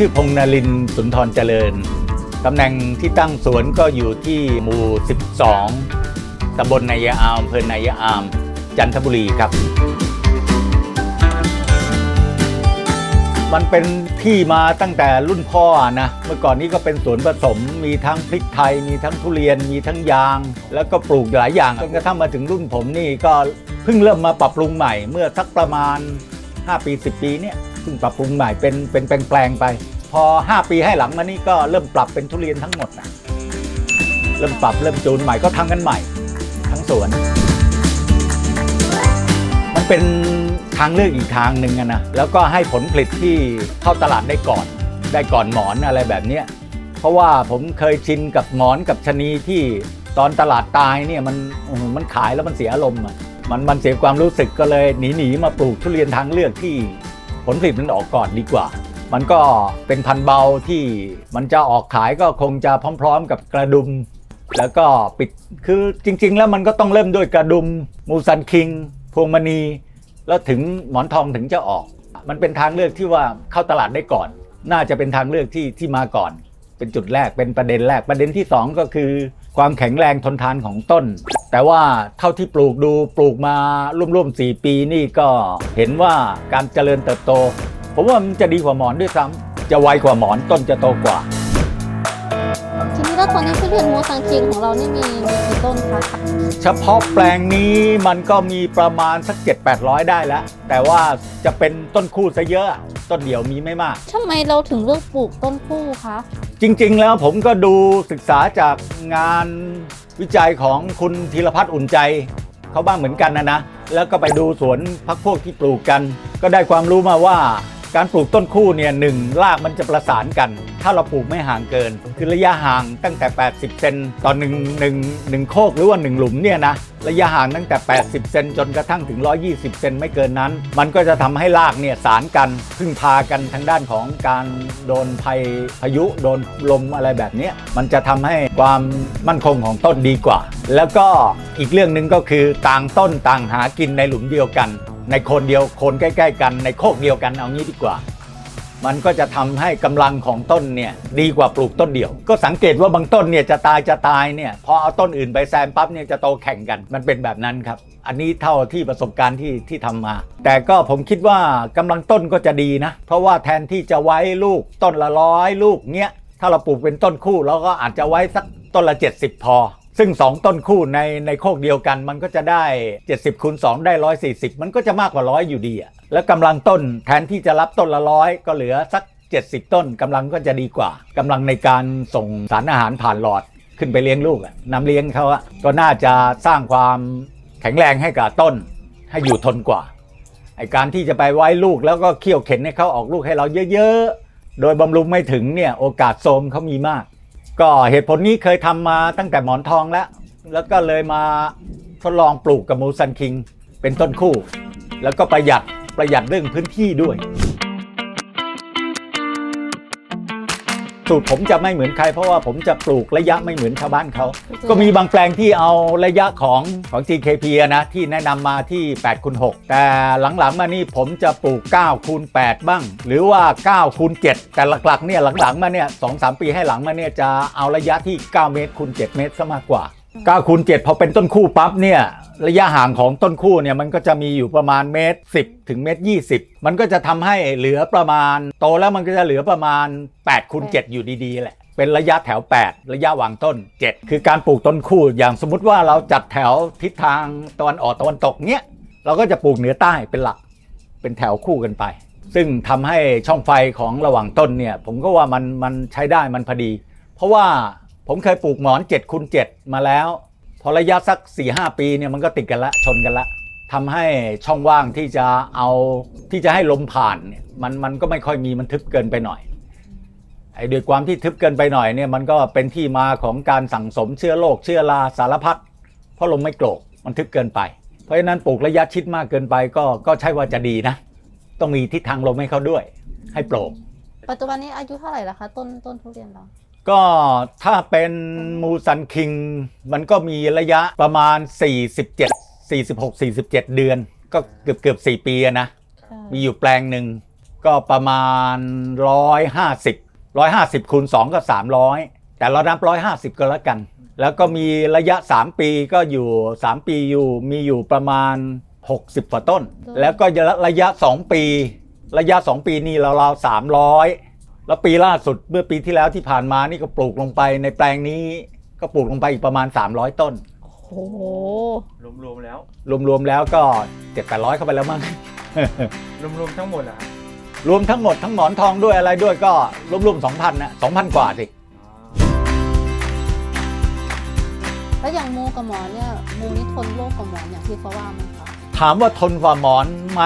ชื่อพงนรินสุนทรเจริญ ตำแหน่งที่ตั้งสวนก็อยู่ที่หมู่ 12ตำบลนายาอามอำเภอนายาอาม จันทบุรีครับ มันเป็นที่มาตั้งแต่รุ่นพ่อนะ เมื่อก่อนนี้ก็เป็นสวนผสม มีทั้งพริกไทย มีทั้งทุเรียน มีทั้งยาง แล้วก็ปลูกหลายอย่างจนกระทั่งมาถึงรุ่นผมนี่ก็เพิ่งเริ่มมาปรับปรุงใหม่ เมื่อสักประมาณ 5 ปี 10 ปีเนี่ย พิ่งปรับปรุงใหม่เป็นเป็นแปลงๆไป พอ 5 ปีให้หลังมานี่ก็เริ่มปรับเป็นทุเรียนทั้งหมดนะเริ่มปรับเริ่มจูนใหม่ก็ทำกันใหม่ ทั้งสวน มันเป็นทางเลือกอีกทางหนึ่งนะแล้วก็ให้ผลผลิตที่เข้าตลาดได้ก่อน ได้ก่อนหมอนอะไรแบบนี้เพราะว่าผมเคยชินกับหมอนกับชะนีที่ตอนตลาดตายเนี่ยมันมันขายแล้วมันเสียอารมณ์อะมันมันเสียความรู้สึกก็เลยหนีหนีมาปลูกทุเรียนทางเลือกที่ ผลผลิตมันออกก่อนดีกว่า มันก็เป็นพันธุ์เบาที่มันจะออกขายก็คงจะพร้อม ๆ กับกระดุม แล้วก็ปิดคือจริง ๆ แล้วมันก็ต้องเริ่มด้วยกระดุมมูซันคิง พวงมณี แล้วถึงหมอนทองถึงจะออก มันเป็นทางเลือกที่ว่าเข้าตลาดได้ก่อน น่าจะเป็นทางเลือกที่ที่มาก่อน เป็นจุดแรกเป็นประเด็นแรกประเด็นที่สองก็คือ ความแข็งแรงทนทานของต้น แต่ว่าเท่าที่ปลูกดูปลูกมาร่วมๆ4 ปีนี่ก็เห็นว่าการเจริญเติบโต ผมว่ามันจะดีกว่าหมอนด้วยซ้ำจะไวกว่าหมอนต้นจะโตกว่า นี้แล้วตอนนี้ทุเรียนโมซังคิงของเรานี่มีมีกี่ต้นคะเฉพาะแปลงนี้มันก็มีประมาณสัก7 8 0 0 ได้แล้ว แต่ว่าจะเป็นต้นคู่ซะเยอะ ต้นเดียวมีไม่มาก ทำไมเราถึงเลือกปลูกต้นคู่คะจริง ๆ แล้วผมก็ดูศึกษาจากงานวิจัยของคุณธีรพัฒน์อุ่นใจ เขาบ้างเหมือนกันนะนะ แล้วก็ไปดูสวนพักพวกที่ปลูกกัน ก็ได้ความรู้มาว่า การปลูกต้นคู่เนี่ยหนึ่งรากมันจะประสานกัน ถ้าเราปลูกไม่ห่างเกิน คือระยะห่างตั้งแต่ 80 เซนต่อหนึ่งหนึ่งหนึ่งโคกหรือว่าหนึ่งหลุมเนี่ยนะระยะห่างตั้งแต่ 80 เซนจนกระทั่งถึง 120 เซนไม่เกินนั้น มันก็จะทำให้รากเนี่ยสารกันพึ่งพากันทางด้านของการโดนภัยพายุโดนลมอะไรแบบนี้มันจะทำให้ความมั่นคงของต้นดีกว่า แล้วก็อีกเรื่องหนึ่งก็คือต่างต้นต่างหากินในหลุมเดียวกัน ในโคนเดียวโคนใกล้ ๆ กัน ในโคกเดียวกันเอางี้ดีกว่า มันก็จะทำให้กำลังของต้นเนี่ยดีกว่าปลูกต้นเดียว ก็สังเกตว่าบางต้นเนี่ยจะตายจะตายเนี่ยพอเอาต้นอื่นไปแซมปั๊บเนี่ยจะโตแข่งกันมันเป็นแบบนั้นครับ อันนี้เท่าที่ประสบการณ์ที่ที่ทำมา แต่ก็ผมคิดว่ากำลังต้นก็จะดีนะ เพราะว่าแทนที่จะไว้ลูกต้นละร้อยลูกเนี้ยถ้าเราปลูกเป็นต้นคู่เราก็อาจจะไว้สักต้นละ 70 พอ ซึ่ง 2 ต้นคู่ในในโคกเดียวกันมันก็จะได้ 70คูณ2ได้ 140 มันก็จะมากกว่าร้อยอยู่ดีอะแล้วกำลังต้นแทนที่จะรับต้นละร้อยก็เหลือสัก 70 ต้นกำลังก็จะดีกว่ากำลังในการส่งสารอาหารผ่านหลอดขึ้นไปเลี้ยงลูกอะน้ำเลี้ยงเขาอะก็น่าจะสร้างความแข็งแรงให้กับต้น ให้อยู่ทนกว่าไอการที่จะไปไว้ลูกแล้วก็เคี่ยวเข็นให้เขาออกลูกให้เราเยอะ ๆ โดยบำรุงไม่ถึงเนี่ยโอกาสโทมเขามีมาก ก็เหตุผลนี้เคยทำมาตั้งแต่หมอนทองแล้ว แล้วก็เลยมาทดลองปลูกกับมูซันคิง เป็นต้นคู่ แล้วก็ประหยัดประหยัดเรื่องพื้นที่ด้วย สูตรผมจะไม่เหมือนใคร เพราะว่าผมจะปลูกระยะไม่เหมือนชาวบ้านเขา ก็มีบางแปลงที่เอาระยะของของ GKP อะนะที่แนะนำมาที่8คูณ6แต่หลังๆมานี่ผมจะปลูก9คูณ8บ้าง หรือว่า9คูณ7แต่หลักๆเนี่ยหลังๆมาเนี่ยสองสามปีให้หลังมาเนี่ยจะเอาระยะที่ 9 เมตรคูณ7เมตรซะมากกว่า 9คูณ7พอเป็นต้นคู่ปั๊บเนี่ยระยะห่างของต้นคู่เนี่ยมันก็จะมีอยู่ประมาณเมตร 10 ถึงเมตร 20 มันก็จะทำให้เหลือประมาณ โตแล้วมันก็จะเหลือประมาณ8คูณ7อยู่ดีๆแหละ เป็นระยะแถว 8 ระยะวางต้น 7 คือการปลูกต้นคู่อย่างสมมุติว่าเราจัดแถวทิศทางตะวันออกตะวันตกเนี้ยเราก็จะปลูกเหนือใต้เป็นหลัก เป็นแถวคู่กันไป ซึ่งทำให้ช่องไฟของระหว่างต้นเนี่ยผมก็ว่ามันมันใช้ได้มันพอดี เพราะว่า ผมเคยปลูกหมอน7คูณ7มาแล้ว พอระยะสัก 4-5 ปีเนี่ยมันก็ติดกันละชนกันละทำให้ช่องว่างที่จะเอาที่จะให้ลมผ่านเนี่ยมันมันก็ไม่ค่อยมีมันทึบเกินไปหน่อยไอ้ด้วยความที่ทึบเกินไปหน่อยเนี่ยมันก็เป็นที่มาของการสั่งสมเชื้อโรคเชื้อราสารพัดเพราะลมไม่โกรกมันทึบเกินไป เพราะฉะนั้นปลูกระยะชิดมากเกินไปก็ก็ใช่ว่าจะดีนะ ต้องมีทิศทางลมให้เขาด้วย ให้โปร่งปัจจุบันนี้อายุเท่าไหร่ละคะ ต้นต้นทุเรียนเรา ก็ถ้าเป็นมูซันคิง มันก็มีระยะประมาณ 47 46 47 เดือน ก็เกือบเกือบ4ปีอะนะ มีอยู่แปลงหนึ่งก็ประมาณ 150 150คูณ2ก็ 300 แต่เรานับ 150 ก็แล้วกัน แล้วก็มีระยะ 3 ปีก็อยู่ 3 ปีอยู่มีอยู่ประมาณ 60กว่าต้น แล้วก็ระยะ 2 ปี ระยะ 2 ปีนี่เราเรา300 แล้วปีล่าสุดเมื่อปีที่แล้วที่ผ่านมานี่ก็ปลูกลงไปในแปลงนี้ก็ปลูกลงไปอีกประมาณ 300 ต้น โอ้โหรวมๆแล้ว รวมๆแล้วก็7 800เข้าไปแล้วมั้ง รวมๆทั้งหมดอะรวมทั้งหมดทั้งหมอนทองด้วยอะไรด้วยก็รวมๆ2,000นะ2,000กว่าสิแล้วอย่างมูกับหมอนเนี่ยมูนี่ทนโรคกับหมอนอย่างที่เขาว่าไหมคะถามว่าทนกว่าหมอนไหม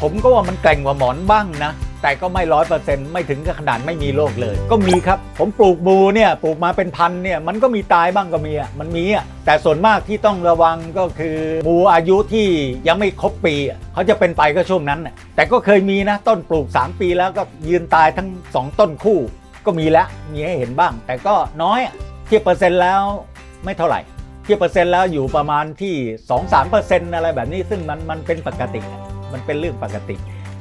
ผมก็ว่ามันแกร่งกว่าหมอนบ้างนะ แต่ก็ไม่ร้อยเปอร์เซ็นต์ไม่ถึงกับขนาดไม่มีโรคเลย ก็มีครับ ผมปลูกบูเนี่ยปลูกมาเป็นพันเนี่ยมันก็มีตายบ้างก็มีอะมันมีอะแต่ส่วนมากที่ต้องระวังก็คือบูอายุที่ยังไม่ครบปีเขาจะเป็นไปก็ช่วงนั้นน่ะแต่ก็เคยมีนะต้นปลูก 3 ปีแล้วก็ยืนตายทั้ง 2 ต้นคู่ ก็มีแล้วมีให้เห็นบ้าง แต่ก็น้อยเทียบเปอร์เซ็นต์แล้วไม่เท่าไหร่เทียบเปอร์เซ็นต์แล้วอยู่ประมาณที่ 2-3%อะไรแบบนี้ซึ่งมันมันเป็นปกติ มันเป็นเรื่องปกติ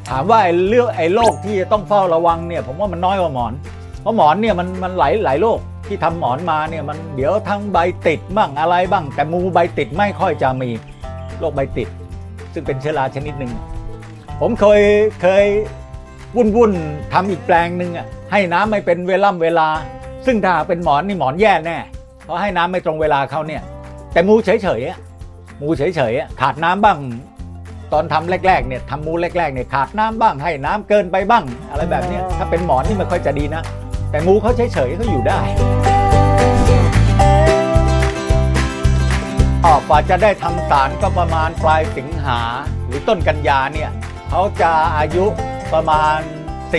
ถามว่าไอ้เรื่องไอ้โรคที่จะต้องเฝ้าระวังเนี่ยผมว่ามันน้อยกว่าหมอน เพราะหมอนเนี่ยมันมันหลายหลายโรคที่ทำหมอนมาเนี่ยมันเดี๋ยวทั้งใบติดบ้างอะไรบ้าง แต่มูใบติดไม่ค่อยจะมีโรคใบติด ซึ่งเป็นเชื้อราชนิดหนึ่งผมเคยเคยวุ่นวุ่นทำอีกแปลงหนึ่งอะให้น้ำไม่เป็นเวล่ำเวลา ซึ่งถ้าเป็นหมอนนี่หมอนแย่แน่เพราะให้น้ำไม่ตรงเวลาเขาเนี่ยแต่มูเฉยๆอะมูเฉยๆอะขาดน้ำบ้าง ตอนทำแรกๆเนี่ยทำมูแรกๆเนี่ยขาดน้ำบ้างให้น้ำเกินไปบ้าง อะไรแบบเนี้ยถ้าเป็นหมอนนี่ไม่ค่อยจะดีนะ แต่มูเขาเฉยๆเขาอยู่ได้ออกกว่าจะได้ทำสารก็ประมาณปลายสิงหาหรือต้นกันยาเนี่ยเขาจะอายุประมาณ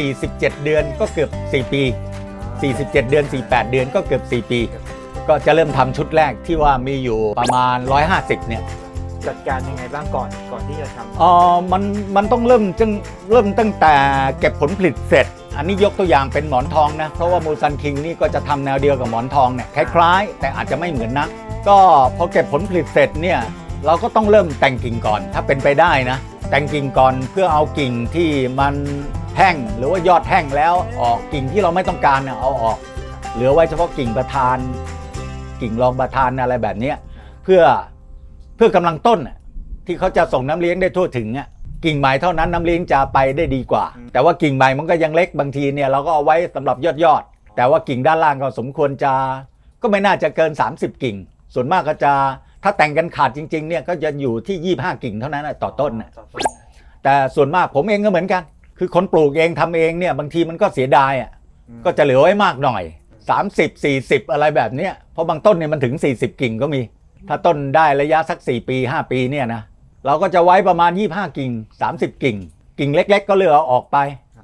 47 เดือนก็เกือบ 4 ปี 47 เดือน 48 เดือนก็เกือบ 4 ปี ก็จะเริ่มทำชุดแรกที่ว่ามีอยู่ประมาณ 150เนี่ย จัดการยังไงบ้างก่อนก่อนที่จะทำเออมันมันต้องเริ่มจึงเริ่มตั้งแต่เก็บผลผลิตเสร็จ อันนี้ยกตัวอย่างเป็นหมอนทองนะ เพราะว่ามูซันคิงนี่ก็จะทำแนวเดียวกับหมอนทองเนี่ยคล้ายๆ แต่อาจจะไม่เหมือนนัก ก็พอเก็บผลผลิตเสร็จเนี่ยเราก็ต้องเริ่มแต่งกิ่งก่อน ถ้าเป็นไปได้นะ แต่งกิ่งก่อนเพื่อเอากิ่งที่มันแห้งหรือว่ายอดแห้งแล้วออกกิ่งที่เราไม่ต้องการเนี่ยเอาออก เหลือไว้เฉพาะกิ่งประธาน กิ่งรองประธานอะไรแบบเนี้ยเพื่อ เพื่อกำลังต้นน่ะที่เขาจะส่งน้ำเลี้ยงได้ทั่วถึงอะกิ่งใหม่เท่านั้นน้ำเลี้ยงจะไปได้ดีกว่า แต่ว่ากิ่งใหม่มันก็ยังเล็กบางทีเนี่ยเราก็เอาไว้สำหรับยอดยอดๆแต่ว่ากิ่งด้านล่างก็สมควรจะ ก็ไม่น่าจะเกิน 30 กิ่ง ส่วนมากก็จะถ้าแต่งกันขาดจริงๆเนี่ยก็จะอยู่ที่ 25 กิ่งเท่านั้นน่ะต่อต้นน่ะต่อต้นแต่ส่วนมากผมเองก็เหมือนกัน คือคนปลูกเองทำเองเนี่ยบางทีมันก็เสียดายอะอืมก็จะเหลือไว้มากหน่อย 30 40 อะไรแบบเนี้ยเพราะบางต้นเนี่ยมันถึง 40 กิ่งก็มี ถ้าต้นได้ระยะสัก 4 ปี 5 ปีเนี่ยนะเราก็จะไว้ประมาณ 25 กิ่ง 30 กิ่ง กิ่งเล็ก ๆ ก็เลือกเอาออกไป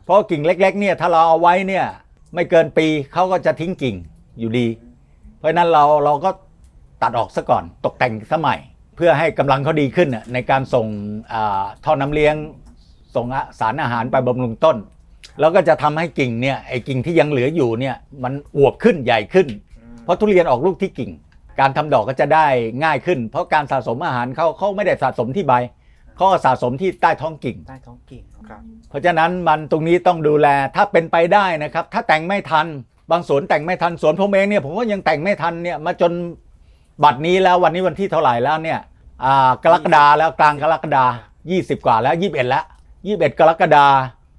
เพราะว่ากิ่งเล็ก ๆ เนี่ยถ้าเราเอาไว้เนี่ยไม่เกินปีเขาก็จะทิ้งกิ่งอยู่ดี เพราะฉะนั้นเราเราก็ตัดออกซะก่อนตกแต่งสมัย เพื่อให้กำลังเขาดีขึ้นน่ะในการส่งอาท่อน้ำเลี้ยงส่งอาสารอาหารไปบำรุงต้น แล้วก็จะทำให้กิ่งเนี่ยไอ้กิ่งที่ยังเหลืออยู่เนี่ยมันอวบขึ้นใหญ่ขึ้น เพราะทุเรียนออกลูกที่กิ่ง การทำดอกก็จะได้ง่ายขึ้น เพราะการสะสมอาหารเขาเขาไม่ได้สะสมที่ใบเขาก็สะสมที่ใต้ท้องกิ่ง ใต้ท้องกิ่งครับเพราะฉะนั้นมันตรงนี้ต้องดูแลถ้าเป็นไปได้นะครับ ถ้าแต่งไม่ทัน บางสวนแต่งไม่ทันสวนผมเองเนี่ยผมก็ยังแต่งไม่ทันเนี่ยมาจนบัดนี้แล้ววันนี้วันที่เท่าไหร่แล้วเนี่ยอ่ากรกฎาแล้วกลางกรกฎา20 กว่าแล้ว 21 แล้ว 21 กรกฎา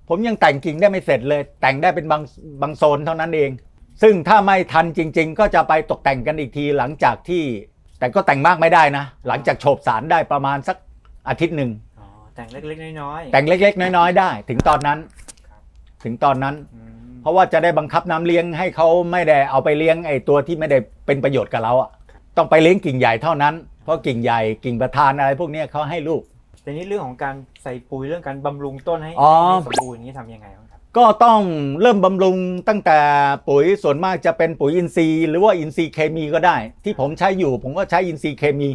ผมยังแต่งกิ่งได้ไม่เสร็จเลย แต่งได้เป็นบางบางโซนเท่านั้นเอง ซึ่งถ้าไม่ทันจริง ๆ ก็จะไปตกแต่งกันอีกทีหลังจากที่ แต่ก็แต่งมากไม่ได้นะ หลังจากโฉบสารได้ประมาณสักอาทิตย์หนึ่งอ๋อแต่งเล็กๆน้อยๆแต่งเล็ก ๆ น้อยๆได้ ถึงตอนนั้น ถึงตอนนั้น อืมเพราะว่าจะได้บังคับน้ำเลี้ยงให้เขาไม่ได้เอาไปเลี้ยงไอ้ตัวที่ไม่ได้เป็นประโยชน์กับเราอะต้องไปเลี้ยงกิ่งใหญ่เท่านั้น เพราะกิ่งใหญ่กิ่งประธานอะไรพวกเนี้ยเขาให้ลูก แต่นี่เรื่องของการใส่ปุ๋ยเรื่องการบำรุงต้นให้อ๋อ ให้สมบูรณ์นี้ทำยังไงบ้างครับ ก็ต้องเริ่มบำรุงตั้งแต่ปุ๋ยส่วนมากจะเป็นปุ๋ยอินทรีย์ หรือว่าอินทรีย์เคมีก็ได้ ที่ผมใช้อยู่ผมก็ใช้อินทรีย์เคมี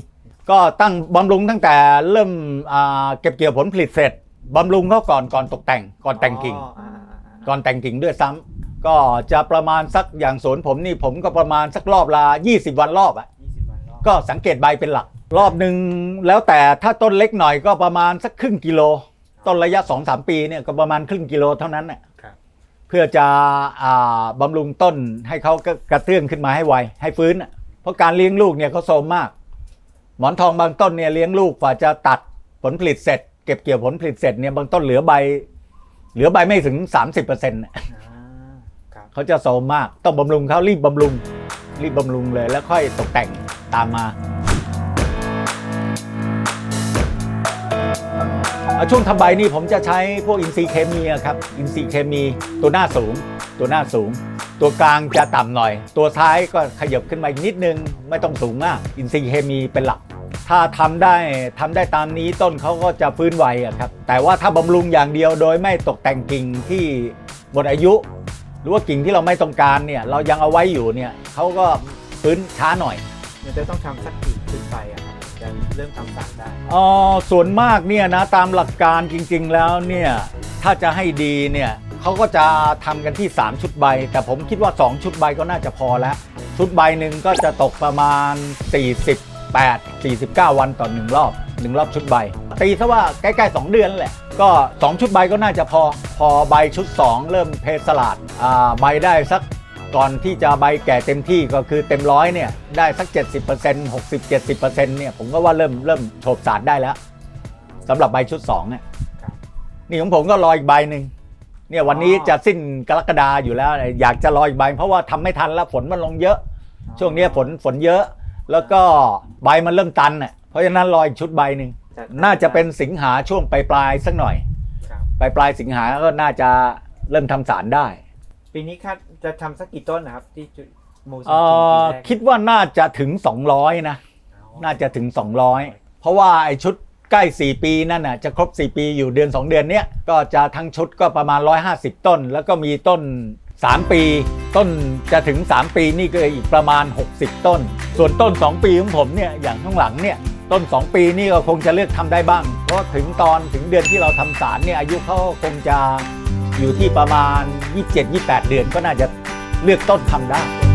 ก็ตั้งบำรุงตั้งแต่เริ่มอ่าเก็บเกี่ยวผลผลิตเสร็จบำรุงเขาก่อนก่อนตกแต่ง ก่อนแต่งกิ่งอ๋ออ่าๆๆก่อนแต่งกิ่งด้วยซ้ำก็จะประมาณสักอย่างสวนผมนี่ผมก็ประมาณสักรอบละ20 วันรอบอะยี่สิบวันรอบก็สังเกตใบเป็นหลัก รอบหนึ่งแล้วแต่ถ้าต้นเล็กหน่อยก็ประมาณสักครึ่งกิโล ต้นระยะ 2-3 ปีเนี่ยก็ประมาณครึ่งกิโลเท่านั้นน่ะครับเพื่อจะอ่าบำรุงต้นให้เขากระกระเตื้องขึ้นมาให้ไวให้ฟื้นน่ะเพราะการเลี้ยงลูกเนี่ยเขาโซมมาก หมอนทองบางต้นเนี่ยเลี้ยงลูกกว่าจะตัดผลผลิตเสร็จ เก็บเกี่ยวผลผลิตเสร็จเนี่ยบางต้นเหลือใบ เหลือใบไม่ถึง 30%น่ะอ่าครับเขาจะโซมมากต้องบำรุงเขารีบบำรุง รีบบำรุงเลยแล้วค่อยตกแต่งตามมา ช่วงทำใบนี่ผมจะใช้พวกอินทรีย์เคมีครับอินทรีย์เคมีตัวหน้าสูง ตัวหน้าสูง ตัวกลางจะต่ำหน่อย ตัวท้ายก็ขยับขึ้นมาอีกนิดนึงไม่ต้องสูงมาก อินทรีย์เคมีเป็นหลัก ถ้าทำได้ทำได้ตามนี้ต้นเขาก็จะฟื้นไวครับแต่ว่าถ้าบำรุงอย่างเดียวโดยไม่ตกแต่งกิ่งที่หมดอายุ หรือว่ากิ่งที่เราไม่ต้องการเนี่ยเรายังเอาไว้อยู่เนี่ยเขาก็ฟื้นช้าหน่อยมันจะต้องทำสักกี่ขึ้นไปอะครับจะ เริ่มทำสารได้อ๋อส่วนมากเนี่ยนะตามหลักการจริง ๆ แล้วเนี่ยถ้าจะให้ดีเนี่ยเขาก็จะทำกันที่ 3 ชุดใบ แต่ผมคิดว่า 2 ชุดใบก็น่าจะพอแล้ว ชุดใบหนึ่งก็จะตกประมาณ 48 49 วันต่อหนึ่งรอบหนึ่งรอบชุดใบ ตีซะว่าใกล้ๆ 2 เดือนแหละ ก็ 2 ชุดใบก็น่าจะพอ พอใบชุด 2 เริ่มเพสลาดอ่าใบได้สัก ก่อนที่จะใบแก่เต็มที่ก็คือเต็มร้อยเนี่ยได้สัก 70% 60-70%เนี่ยผมก็ว่าเริ่มเริ่มโฉบสารได้แล้วสำหรับใบชุด2เนี่ยครับนี่ของผมก็รออีกใบหนึ่งเนี่ยวันนี้อ๋อจะสิ้นกรกฎาอยู่แล้ว อยากจะรออีกใบ เพราะว่าทำไม่ทันแล้วฝนมันลงเยอะ ช่วงเนี้ยฝนฝนเยอะ แล้วก็ใบมันเริ่มตันอะเพราะฉะนั้นรออีกชุดใบหนึ่งจะน่าจะเป็นสิงหาช่วงปลายปลายๆสักหน่อยครับปลายปลายๆสิงหาก็น่าจะเริ่มทำสารได้ ปีนี้คาดจะทำสักกี่ต้นนะครับ ที่จุดโมซัเอ่นคิงปีอแรกคิดว่าน่าจะถึง 200 นะ น่าจะถึง 200 เพราะว่าไอ้ชุดใกล้ 4 ปีนั่นน่ะจะครบ 4 ปีอยู่เดือน 2 เดือนเนี้ยก็จะทั้งชุดก็ประมาณ 150 ต้น แล้วก็มีต้น 3 ปี ต้นจะถึง 3 ปีนี่ก็อีกประมาณ 60 ต้น ส่วนต้น 2 ปีของผมเนี่ยอย่างข้างหลังเนี่ยต้น 2 ปีนี่ก็คงจะเลือกทำได้บ้าง เพราะถึงตอนถึงเดือนที่เราทำสารเนี่ยอายุเขาคงจะ อยู่ที่ประมาณ 27-28 เดือนก็น่าจะเลือกต้นทำได้